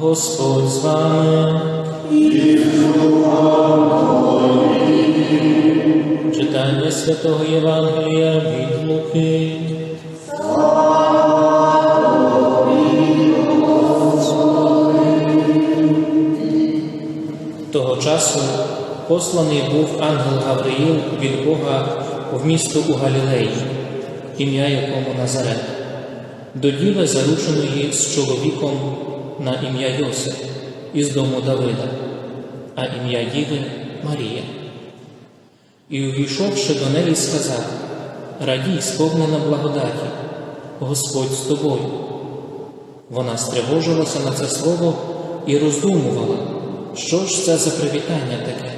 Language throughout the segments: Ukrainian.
Господь з вами. Читання святого Євангелія від Луки. Того часу посланий був ангел Гавриїл від Бога в місто у Галілеї, ім'я якому Назарет, до діви зарушеної з чоловіком на ім'я Йосип із дому Давида, а ім'я Діви Марія. І увійшовши до неї, сказав: Радій, сповнена благодаті, Господь з тобою. Вона стривожилася на це слово і роздумувала, що ж це за привітання таке.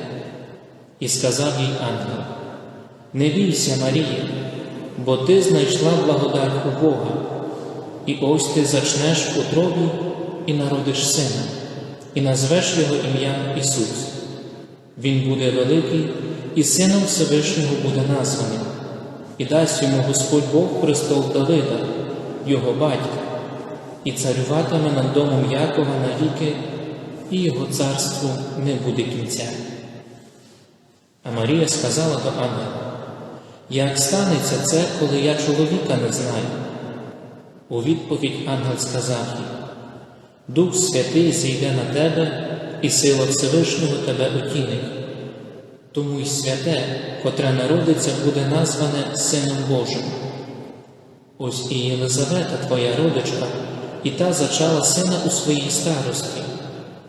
І сказав їй ангел: Не бійся, Марія, бо ти знайшла благодать у Бога, і ось ти зачнеш в утробі і народиш сина, і назвеш його ім'я Ісус. Він буде великий, і сином Всевишнього буде названий, і дасть йому Господь Бог престол Давида, його батька, і царюватиме над домом Якова навіки, і його царству не буде кінця. А Марія сказала до ангела, як станеться це, коли я чоловіка не знаю? У відповідь ангел сказав їй, Дух Святий зійде на тебе, і сила Всевишнього тебе отінить. Тому й святе, котре народиться, буде назване Сином Божим. Ось і Єлизавета, твоя родичка, і та зачала сина у своїй старості,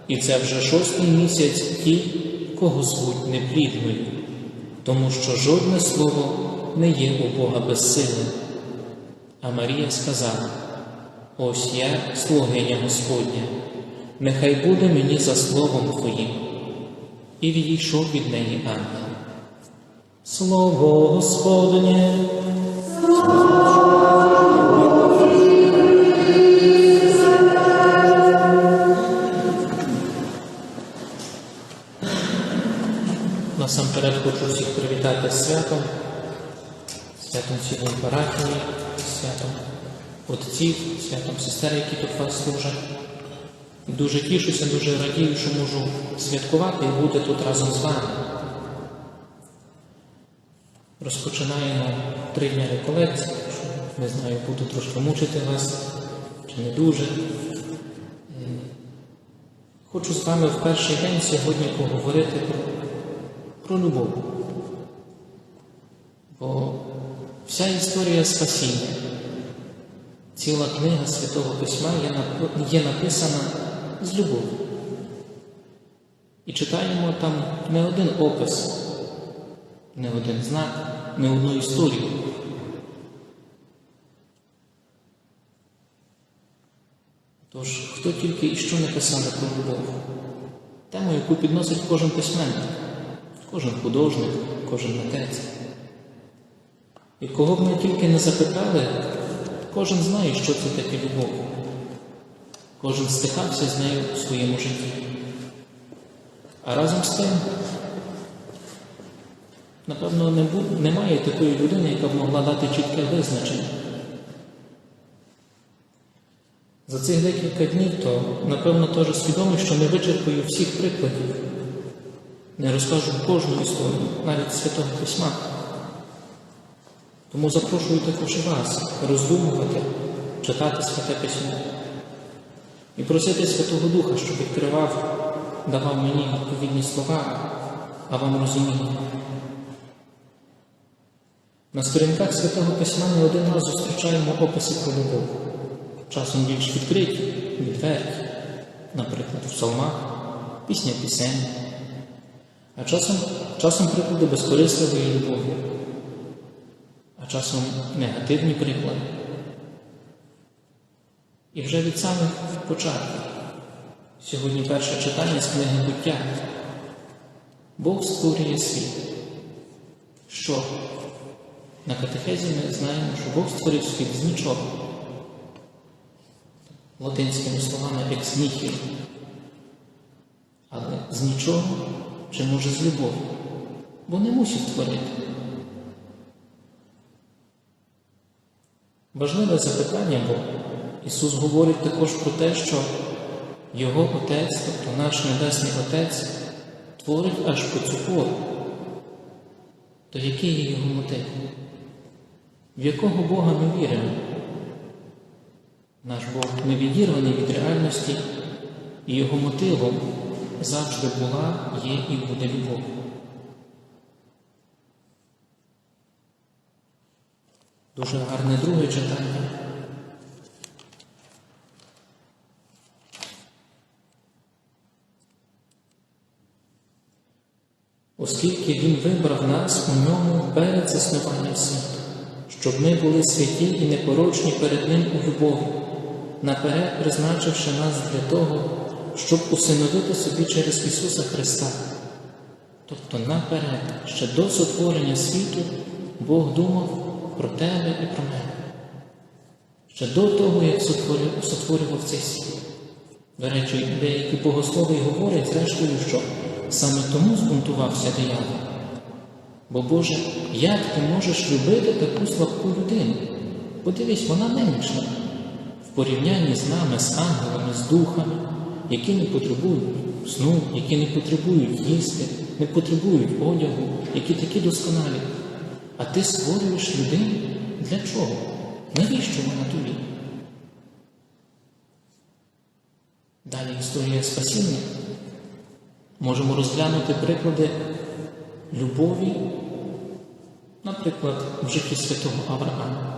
і це вже шостий місяць ті, кого звуть неплідною, тому що жодне слово не є у Бога безсильним. А Марія сказала: Ось я, слугиня Господня, нехай буде мені за словом Твоїм. І відійшов від неї ангел. Слово Господнє. Насамперед хочу всіх привітати святом, святом цілої парафії, святом отців, святом сестер, які тут вас служать. Дуже тішуся, дуже радію, що можу святкувати і бути тут разом з вами. Розпочинаємо три дня реколекції, не знаю, буду трошки мучити вас чи не дуже. Е, Хочу з вами в перший день сьогодні поговорити про, про любов. Бо вся історія спасіння, ціла книга Святого Письма є, написана з любов'ю. І читаємо там не один опис, не один знак, не одну історію. Тож, хто тільки і що не писали про любов? Тему, яку підносить кожен письменник, кожен художник, кожен митець. І кого б ми тільки не запитали, кожен знає, що це таке любов. Кожен стикався з нею у своєму житті. А разом з тим, напевно, не бу- немає такої людини, яка б могла дати чітке визначення. За цих декілька днів, то, напевно, теж свідомий, що не вичерпую всіх прикладів, не розкажу кожну історію, навіть Святого Письма. Тому запрошую також вас роздумувати, читати Святе Письмо і просити Святого Духа, щоб відкривав, давав мені відповідні слова, а вам розуміння. На сторінках Святого Письма не один раз зустрічаємо описи про любов, часом більш відкриті, відверті, наприклад, в псалмах, пісня пісень, а часом, часом приклади безкорисливої любові, часом негативні приклади. І вже від самих початків. Сьогодні перше читання з книги буття. Бог створює світ. Що? На катехезі ми знаємо, що Бог створив світ з нічого. Латинськими словами екс ніхіль. Але з нічого чи може з любові? Бо не мусив творити. Важливе запитання, бо Ісус говорить також про те, що Його Отець, тобто наш Небесний Отець, творить аж по цю пору. То який є його мотив? В якого Бога ми віримо? Наш Бог не відірваний від реальності, і його мотивом завжди була, є і буде любов. Дуже гарне друге читання. Оскільки Він вибрав нас у ньому перед заснуванням світу, щоб ми були святі і непорочні перед Ним у любові, наперед призначивши нас для того, щоб усиновити собі через Ісуса Христа. Тобто наперед, ще до сотворення світу, Бог думав про тебе і про мене. Ще до того, як сотворював цей світ. До речі, деякі богослови говорять, зрештою, що саме тому збунтувався диявол. Бо Боже, як ти можеш любити таку слабку людину? Подивись, вона немічна в порівнянні з нами, з ангелами, з духами, які не потребують сну, які не потребують їсти, не потребують одягу, які такі досконалі. А ти створюєш людину для чого? Навіщо вона тобі? Далі історія спасіння. Можемо розглянути приклади любові, наприклад, в житті святого Авраама.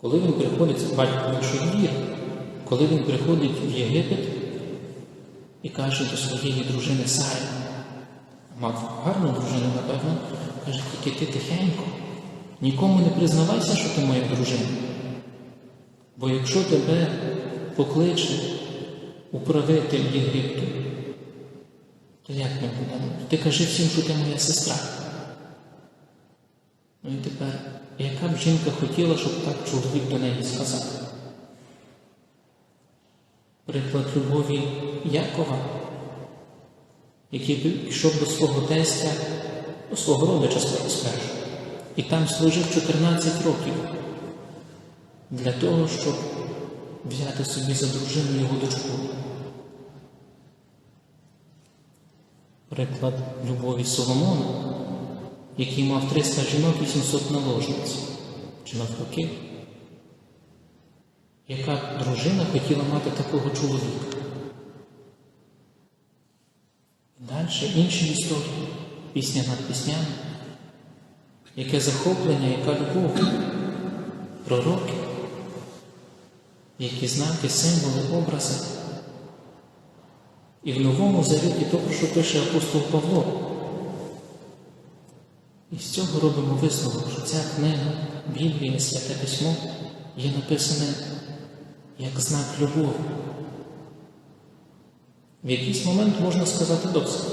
Коли він приходить батько іншої віри, коли він приходить в Єгипет і каже до своєї дружини Сари, мав гарну дружину, напевно, каже, тільки ти тихенько, нікому не признавайся, що ти моя дружина. Бо якщо тебе покличе управитель Єгипту, то як ми будемо? Ти кажи всім, що ти моя сестра. Ну і тепер, яка б жінка хотіла, щоб так чоловік до неї сказав? Приклад любові Якова, який пішов до свого тестя, до свого родича спершу, і там служив 14 років для того, щоб взяти собі за дружину його дочку. Приклад любові Соломона, який мав 300 жінок і 700 наложниць, чи навпаки, яка дружина хотіла мати такого чоловіка. Далі інші історії, пісня над піснями, яке захоплення, яка любов, пророки, які знаки, символи, образи. І в Новому Завіті то, про що пише апостол Павло. І з цього робимо висновок, що ця книга, Біблія, Святе Письмо, є написане як знак любові. В якийсь момент можна сказати досить.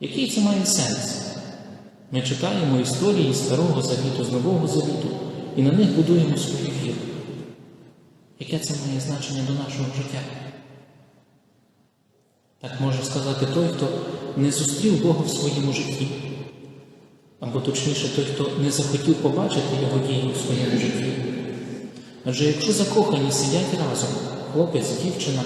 Який це має сенс? Ми читаємо історії Старого Завіту, з Нового Завіту і на них будуємо свою віру. Яке це має значення до нашого життя? Так може сказати той, хто не зустрів Бога в своєму житті, або точніше той, хто не захотів побачити Його дії в своєму житті. Адже якщо закохані сидять разом, хлопець, дівчина,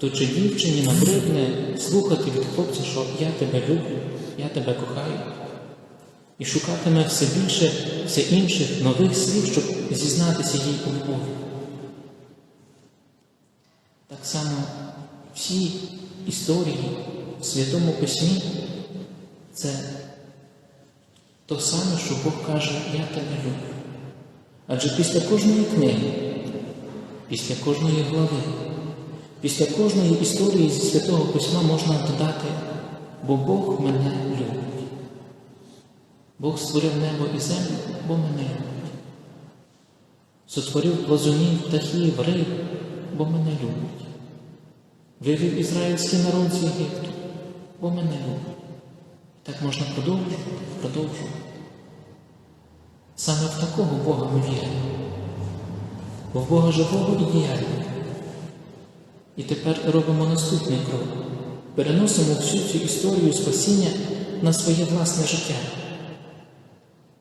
то чи дівчині набридне слухати від хлопця, що я тебе люблю, я тебе кохаю, і шукатиме все більше, все інших нових слів, щоб зізнатися їй у любові. Так само всі історії в Святому Письмі це то саме, що Бог каже, я тебе люблю. Адже після кожної книги, після кожної глави, після кожної історії зі Святого Письма можна додати, бо Бог мене любить. Бог створив небо і землю, бо мене любить. Сотворив плазунів, птахів, риб, бо мене любить. Вивів ізраїльський народ з Єгипту, бо мене любить. Так можна продовжувати, продовжувати. Саме в такого Бога ми віримо, бо в Бога живого і діяльного. І тепер робимо наступний крок. Переносимо всю цю історію спасіння на своє власне життя.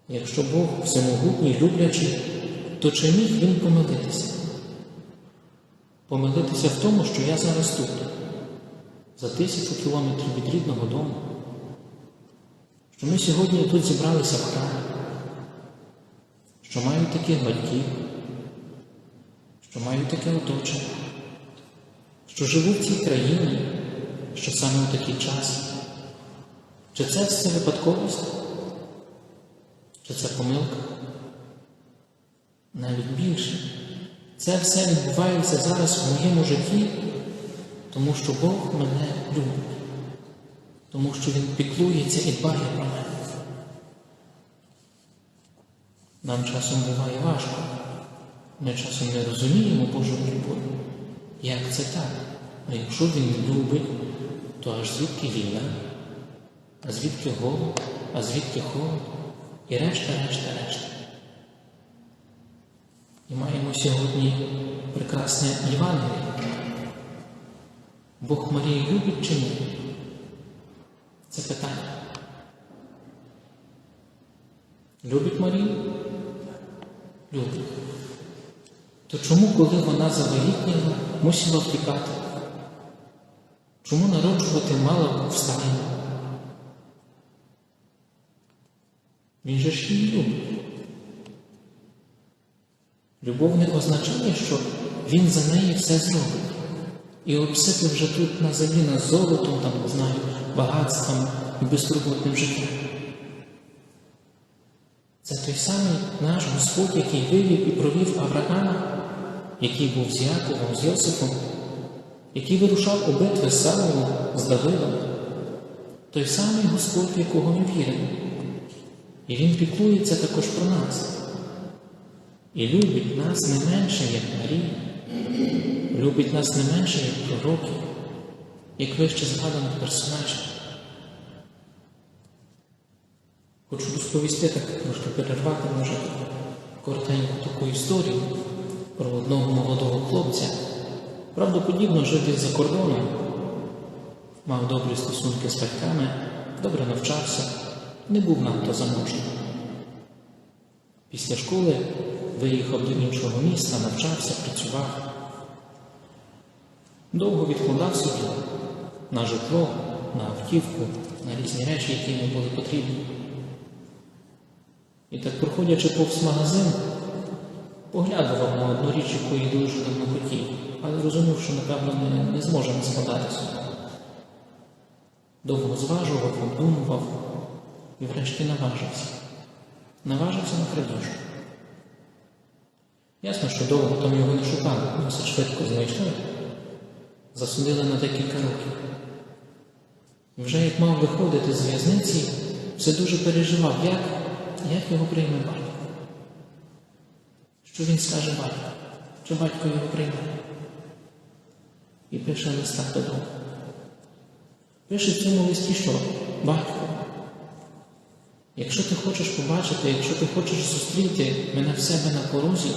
Якщо Бог всемогутній, люблячий, то чи міг він помилитися? помилитися в тому, що я зараз тут, за тисячу кілометрів від рідного дому, що ми сьогодні тут зібралися в храмі, що маю таких батьків, що маю таке оточення, що живу в цій країні, що саме у такий час. Чи це все випадковість? Чи це помилка? Навіть більше. Це все відбувається зараз в моєму житті, тому що Бог мене любить, тому що Він піклується і дбає про мене. Нам часом буває важко. Ми часом не розуміємо Божу любов. Як це так? А якщо Він любить, то аж звідки війна? А звідки голод, а звідки холод? І решта, решта, решта. І маємо сьогодні прекрасне Євангеліє. Бог Марії любить чи ні? Це питання. Любить Марію? Любить. То чому, коли вона завагітніла, мусила втікати? Чому народжувати мала в стайні? Він же ж її любить. Любов не означає, що він за неї все зробить. І обсипе вже тут на землі нас золотом, там, не знаю, багатством і безтурботним життям. Це той самий наш Господь, який вивів і провів Авраама, який був з Яковом, з Йосифом, який вирушав у битви з Савлом, з Давидом. Той самий Господь, в якого ми віримо. І Він піклується також про нас. І любить нас не менше, як Марія, любить нас не менше, як пророки, як вище згаданих персонажів. Хочу розповісти так, трошки перервати, може, коротеньку таку історію про одного молодого хлопця. Правдоподібно жив він за кордоном, мав добрі стосунки з батьками, добре навчався, не був надто заможним. Після школи виїхав до іншого міста, навчався, працював. Довго відкладав собі на житло, на автівку, на різні речі, які йому були потрібні. І так, проходячи повз магазин, поглядував на одну річ, якої дуже давно хотів, але розумів, що, напевно, не, не зможе не складатися. Довго зважував, обдумував і врешті наважився. Наважився на крадіжку. Ясно, що довго там його не шукали, досить швидко знайшли, засудили на декілька років. І вже як мав виходити з в'язниці, все дуже переживав, як, як його прийме батько. Що він скаже батьку? Чи батько його прийме? І пише листа додому. Пише в цьому листі, що батько, якщо ти хочеш побачити, якщо ти хочеш зустріти мене в себе на порозі,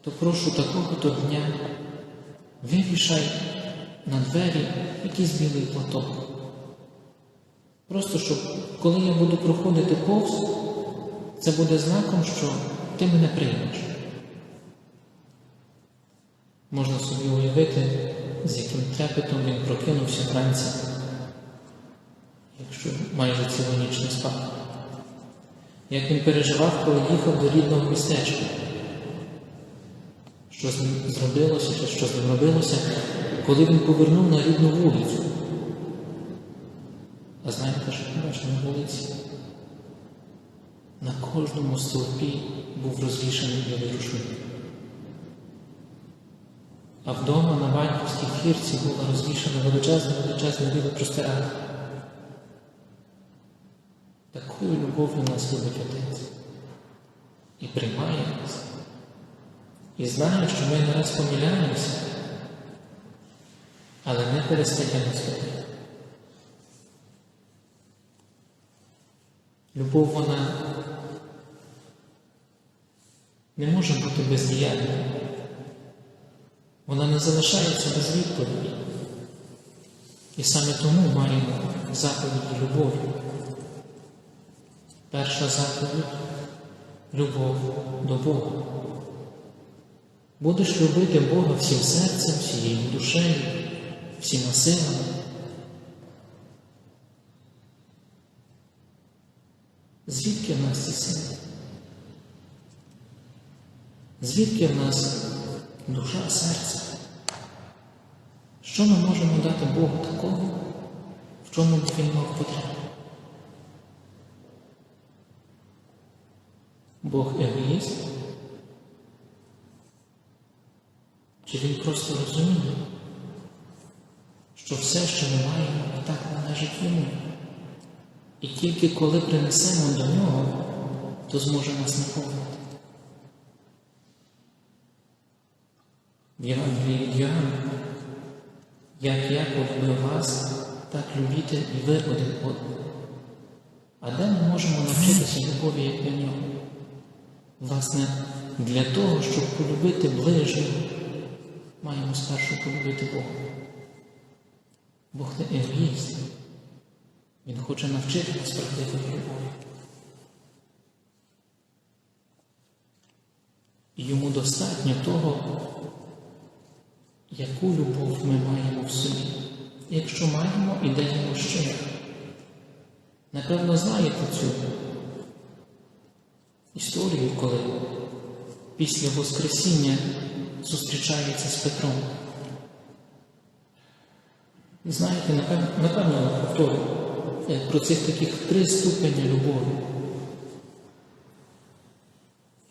то прошу такого то дня вивішай на двері якийсь білий платок. Просто щоб, коли я буду проходити повз, це буде знаком, що ти мене приймеш. Можна собі уявити, з яким трепетом він прокинувся вранці, якщо майже цілу ніч не спав. Як він переживав, коли їхав до рідного містечка. Що з ним зробилося, чи що з ним робилося, коли він повернув на рідну вулицю. А знаєте, що побачив на вулиці? На кожному стовпі був розвішаний білий рушник. А вдома на батьківській хірці була розвішана величезна, величезна біла простирадла. Такою любов'ю нас любить Отець і приймає нас. І знає, що ми не раз помиляємося, але не перестаємо слухати. Любов вона не може бути бездіяльною. Вона не залишається без відповіді. І саме тому маємо заповіді любові. Перша заповідь любов до Бога. Будеш любити Бога всім серцем, всією душею, всіма силами. Звідки в нас ці сили? Звідки в нас душа, серце? Що ми можемо дати Богу такого, в чому він мав потребу? Бог егоїст? Чи він просто розуміє, що все, що ми маємо, і так належить йому? І тільки коли принесемо до нього, то зможе нас наповнити. В Євангелії від Йоанна, як я полюбив вас, так любіте і ви один одного. А де ми можемо навчитися любові як до нього? Власне, для того, щоб полюбити ближнього, маємо спершу полюбити Бога. Бог не егоїст. Він хоче навчити нас правдивої любові. І йому достатньо того, яку любов ми маємо в собі. Якщо маємо і даємо щиро. Напевно, знаєте цю історію, коли після Воскресіння зустрічається з Петром. Знаєте, напевно, повторю про цих таких три ступені любові.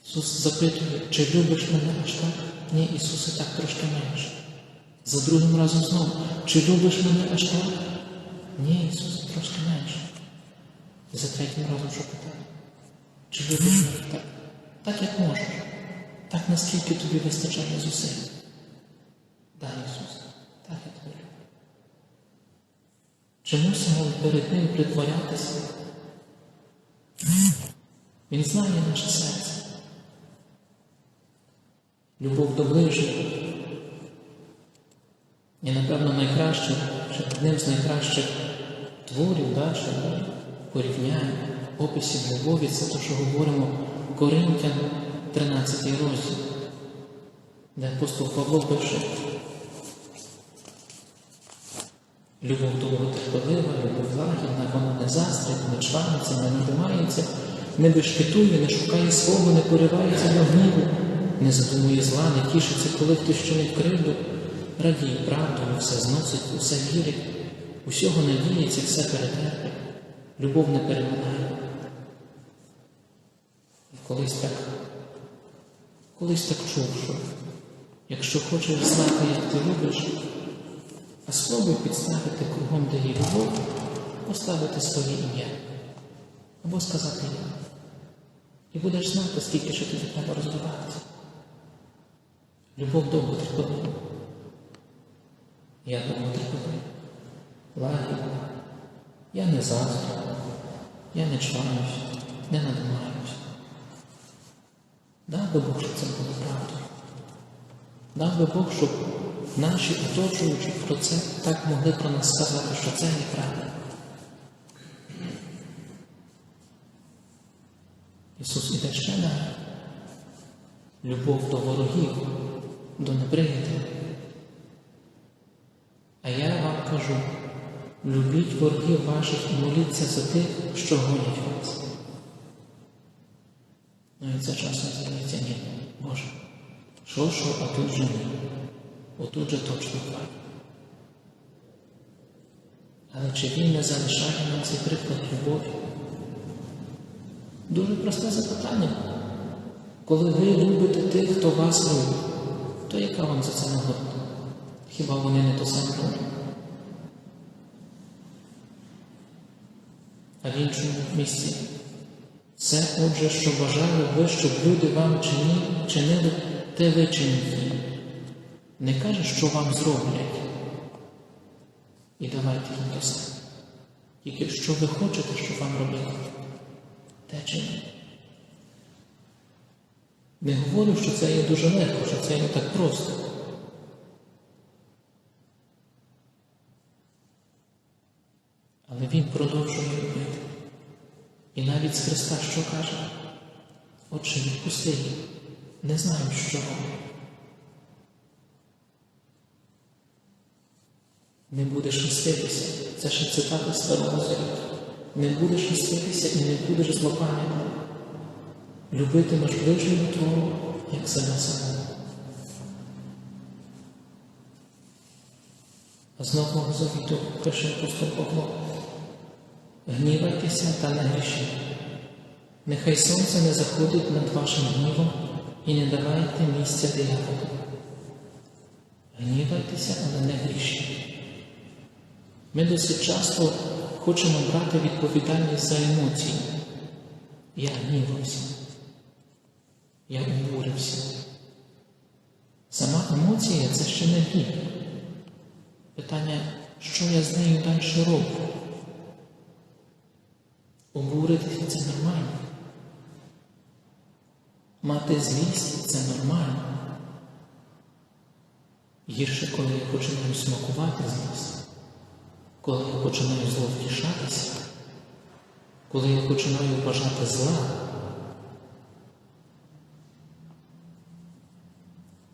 Ісус запитує, чи любиш мене аж так? Ні, Ісусе, так трошки менше. За другим разом знову, чи любиш мене аж так? Ні, Ісусе, трошки менше. І за третім разом що питає? Чи любиш мене так? Так, як можеш. Так, наскільки тобі вистачає зусиль. Да, Ісус, так я тебе люблю. Чи мусимо перед Ним притворятися? Він знає наше серце. Любов до ближнього. І, напевно, найкраще, що одним з найкращих творів, да, порівнянь, описів любові, це те, що говоримо Коринтян, 13 розділ, де апостол Павло пише. Любов довготерпелива, любов лагідна, вона не застрить, не чваниться, не надимається, не бешкетує, не шукає свого, не поривається до гніву, не задумує зла, не тішиться, коли хтось чинить кривду, радіє правдою, все зносить, усе вірить, усього надіється, все перетерпить, любов не переминає. Колись так, колись так чув, що якщо хочеш знати, як ти любиш, а спробуй підставити кругом, де є любов, поставити своє ім'я або сказати я. І будеш знати, скільки ще тобі треба розвиватися. Любов довго терпелива. Я довго терпелива. Лагідна. Я не заздрю, я не чванюсь, не надимаюсь. Дав би Бог, щоб це було правдою. Дав би Бог, щоб наші оточуючі про це так могли про нас сказати, що це неправда. Ісус іде ще далі. Любов до ворогів, до неприятелів. А я вам кажу, любіть ворогів ваших і моліться за тих, що гонять вас. Ну і це часом здається, ні, Боже. Що, що, а тут же ні. Отут же точно так. Але чи він не залишає нам цей приклад любові? Дуже просте запитання. Коли ви любите тих, хто вас любить, то яка вам за це нагода? Хіба вони не то саме? А в іншому місці. Це, отже, що бажаю ви, щоб люди вам чинили, чинили те ви чините. Не каже, що вам зроблять. І давайте їм те саме. Тільки що ви хочете, щоб вам робили, те чиніть. Не говорю, що це є дуже легко, що це є так просто. продовжує любити. І навіть з Христа що каже? Отче, відпусти їх, не знаю, що роблю. Не будеш мститися, це ще цитата старого Завіту. Не будеш мститися і не будеш злопанити. Любитимеш ближнього твого, як себе самого. А знову нового завіту пише апостол Павло. Гнівайтеся та не грішіть. Нехай сонце не заходить над вашим гнівом і не давайте місця дияволу. Гнівайтеся, але не грішіть. Ми досить часто хочемо брати відповідальність за емоції. Я гнівався. Я обурився. Сама емоція це ще не гнів. Питання, що я з нею далі роблю? Обуритися це нормально. Мати злість це нормально. Гірше, коли я починаю смакувати злість, коли я починаю зловтішатися, коли я починаю бажати зла.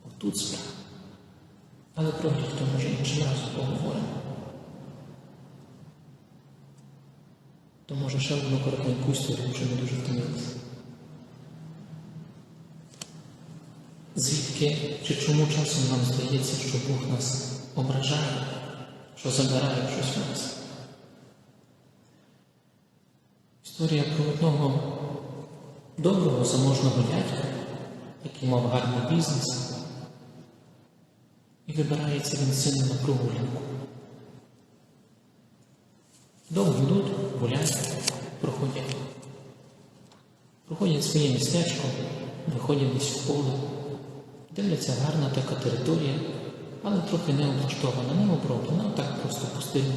Отут справа. Але про гріх то може іншим разом поговоримо. Може ще одну коротеньку історію, вже не дуже втомилися. Звідки чи чому часом нам здається, що Бог нас ображає, що забирає щось у нас? Історія про одного доброго заможного дядька, який мав гарний бізнес, і вибирається він сильно на прогулянку. Довго йдуть, гуляють, проходять. Проходять своє містечко, виходять десь в поле. Дивляться, гарна така територія, але трохи не облаштована, не оброблена, так просто пустиня.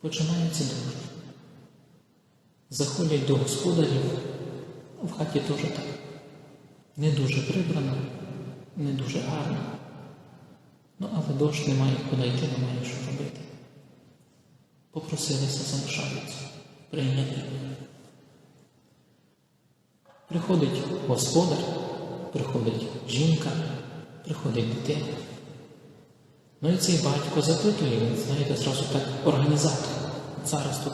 Починається дощ. Заходять до господарів, в хаті теж так. Не дуже прибрано, не дуже гарно. Ну, але дощ немає куди йти, немає що робити. Попросилися залишаються, прийняти. Приходить господар, приходить жінка, приходить дитина. Ну і цей батько запитує, він, знаєте, зразу так організатор. Зараз тут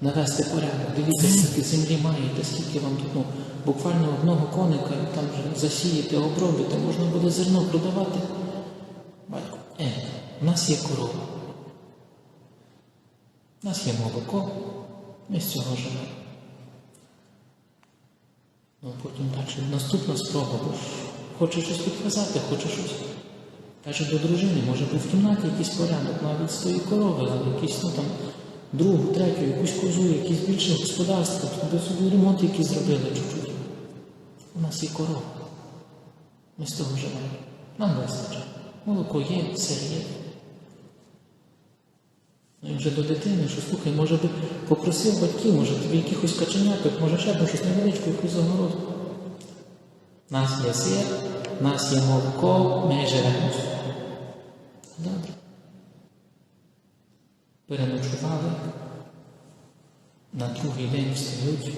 навести порядок. Дивіться, скільки землі маєте, скільки вам тут, ну, буквально одного коника, там вже засіяти, обробити, можна буде зерно продавати. Батько, е, у нас є корова. У нас є молоко, ми з цього живемо. Ну, потім далі наступна спроба, бо хоче щось підказати, хоче щось. Каже до дружини, може би в кімнаті якийсь порядок, навіть з тої корови, якийсь, ну там, другу, третю, якусь козу, якесь більше господарство, собі ремонт якийсь зробили чуть-чуть. У нас є корова. Ми з того живемо. Нам вистачить. Молоко є, все є. Вже до дитини, що слухай, може би попросив батьків, може тобі якихось каченяток, може ще там щось невеличку, якусь загородку. Нас є сир, нас є молоко, ми живемо. Добре. Переночували. На другий день встають,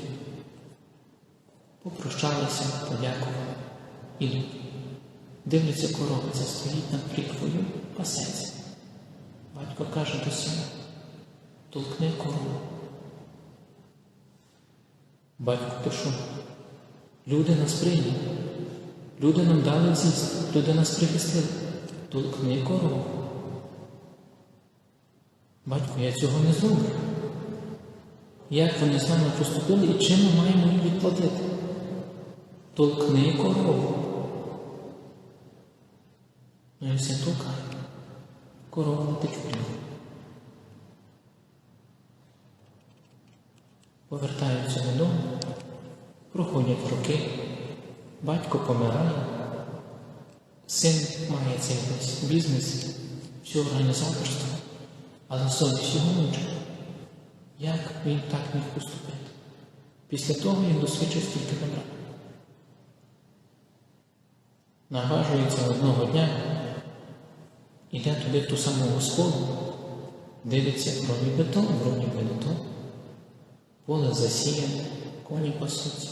попрощалися, подякували. Ідуть. Дивляться, коровиця стоїть над приквою, пасеться. Батько каже до сина, толкни корову. Батько пішов. Люди нас прийняли, люди нам дали з'їсти, люди нас прихистили. Толкни корову. Батько, я цього не зроблю. Як вони з нами поступили і чим ми маємо їм відплатити? Толкни корову. Ну і все толкає. Корова летить. Повертаються додому, проходять роки, батько помирає, син має цей бізнес, всю організаторство, але совість його мучить. Як він так міг поступити? Після того він досвідчив стільки добра. Наважується одного дня, іде туди в ту саму господу, дивиться, би то, вроді би. Поле засіяне, коні пасуться.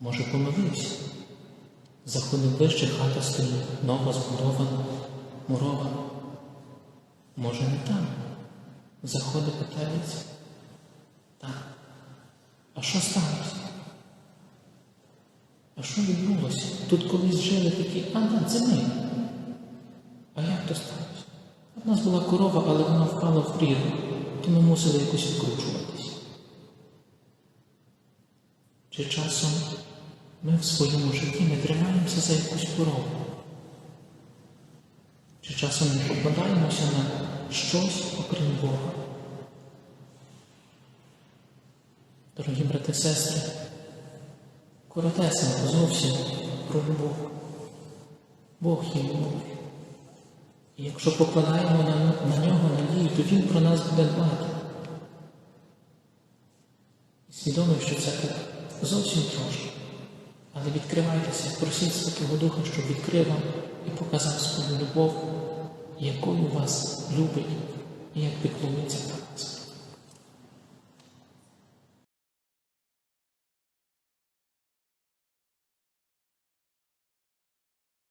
Може, помилився. Заходив ближче, хата стоїть, нова збудована, мурована. Може, не там? Заходить, питається. Так. А що сталося? А що відбулося? Тут колись жили такі, а да, це ми. Як сталося? У нас була корова, але вона впала в прірву, то ми мусили якось відкручуватись. Чи часом ми в своєму житті не тримаємося за якусь корову? Чи часом не покладаємося на щось окрім Бога? Дорогі брати і сестри, коротесенько зовсім про любов. Бог є любов. І якщо покладаємо на, нього надію, то Він про нас буде дбати. І свідомий, що це зовсім трошки. Але відкривайтеся, просіть Святого Духа, щоб відкрив вам і показав свою любов, якою вас любить і як піклується